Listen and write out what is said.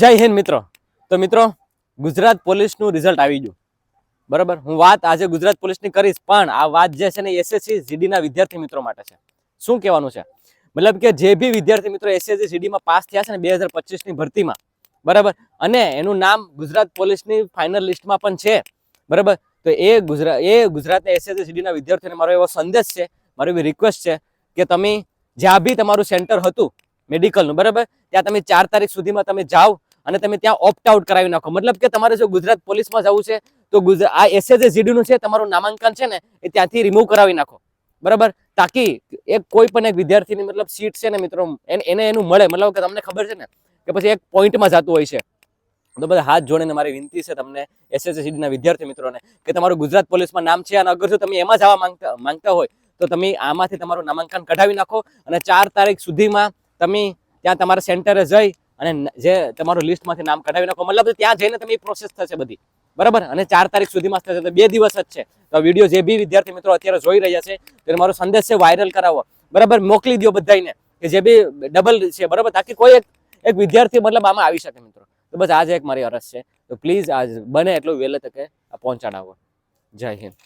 જય હિન્દ મિત્રો. તો મિત્રો, ગુજરાત પોલીસનું રિઝલ્ટ આવી ગયું. બરાબર? હું વાત આજે ગુજરાત પોલીસની કરીશ, પણ આ વાત જે છે ને એસએસસી જીડીના વિદ્યાર્થી મિત્રો માટે છે. શું કહેવાનું છે? મતલબ કે જે બી વિદ્યાર્થી મિત્રો એસએસસી જીડીમાં પાસ થયા છે ને બે હજાર પચીસની ભરતીમાં. બરાબર? અને એનું નામ ગુજરાત પોલીસની ફાઇનલ લિસ્ટમાં પણ છે. બરાબર? તો એ ગુજરાત એ ગુજરાતના એસએસસી જીડીના વિદ્યાર્થીઓને મારો એવો સંદેશ છે, મારો એવી રિક્વેસ્ટ છે કે તમે જ્યાં બી તમારું સેન્ટર હતું મેડિકલનું, બરાબર? ત્યાં તમે ચાર તારીખ સુધીમાં તમે જાઓ અને તમે ત્યાં ઓપ્ટ આઉટ કરાવી નાખો. મતલબ કે તમારે જો ગુજરાત પોલીસમાં જવું છે, તો આ એસએસએ જીડીનું છે, તમારું નામાંકન છે ને, એ ત્યાંથી રિમૂવ કરાવી નાખો. બરાબર? તાકી એક કોઈ પણ એક વિદ્યાર્થીની મતલબ સીટ છે ને મિત્રો, એને એને મળે. મતલબ કે તમને ખબર છે ને, કે પછી એક પોઈન્ટમાં જતું હોય છે. તો બધા હાથ જોડીને મારી વિનંતી છે તમને એસએસસી ના વિદ્યાર્થી મિત્રોને, કે તમારું ગુજરાત પોલીસમાં નામ છે, અને અગર જો તમે એમાં જવા માંગતા માંગતા હોય, તો તમે આમાંથી તમારું નામાંકન કઢાવી નાખો અને ચાર તારીખ સુધીમાં તમે ત્યાં તમારા સેન્ટરે જઈ અને જે તમારું લિસ્ટમાંથી નામ કઢાવી નાખો. મતલબ ત્યાં જઈને તમે પ્રોસેસ થશે બધી. બરાબર? અને ચાર તારીખ સુધીમાં થશે તો બે દિવસ જ છે. તો વીડિયો જે બી વિદ્યાર્થી મિત્રો અત્યારે જોઈ રહ્યા છે તો મારો સંદેશ છે વાયરલ કરાવો. બરાબર? મોકલી દો બધાને કે જે બી ડબલ છે, બરાબર? તાકી કોઈ એક એક વિદ્યાર્થી મતલબ આમાં આવી શકે મિત્રો. તો બસ આજે એક મારી અરજ છે. તો પ્લીઝ આજ બને એટલું વહેલે તકે પહોંચાડાવો. જય હિન્દ.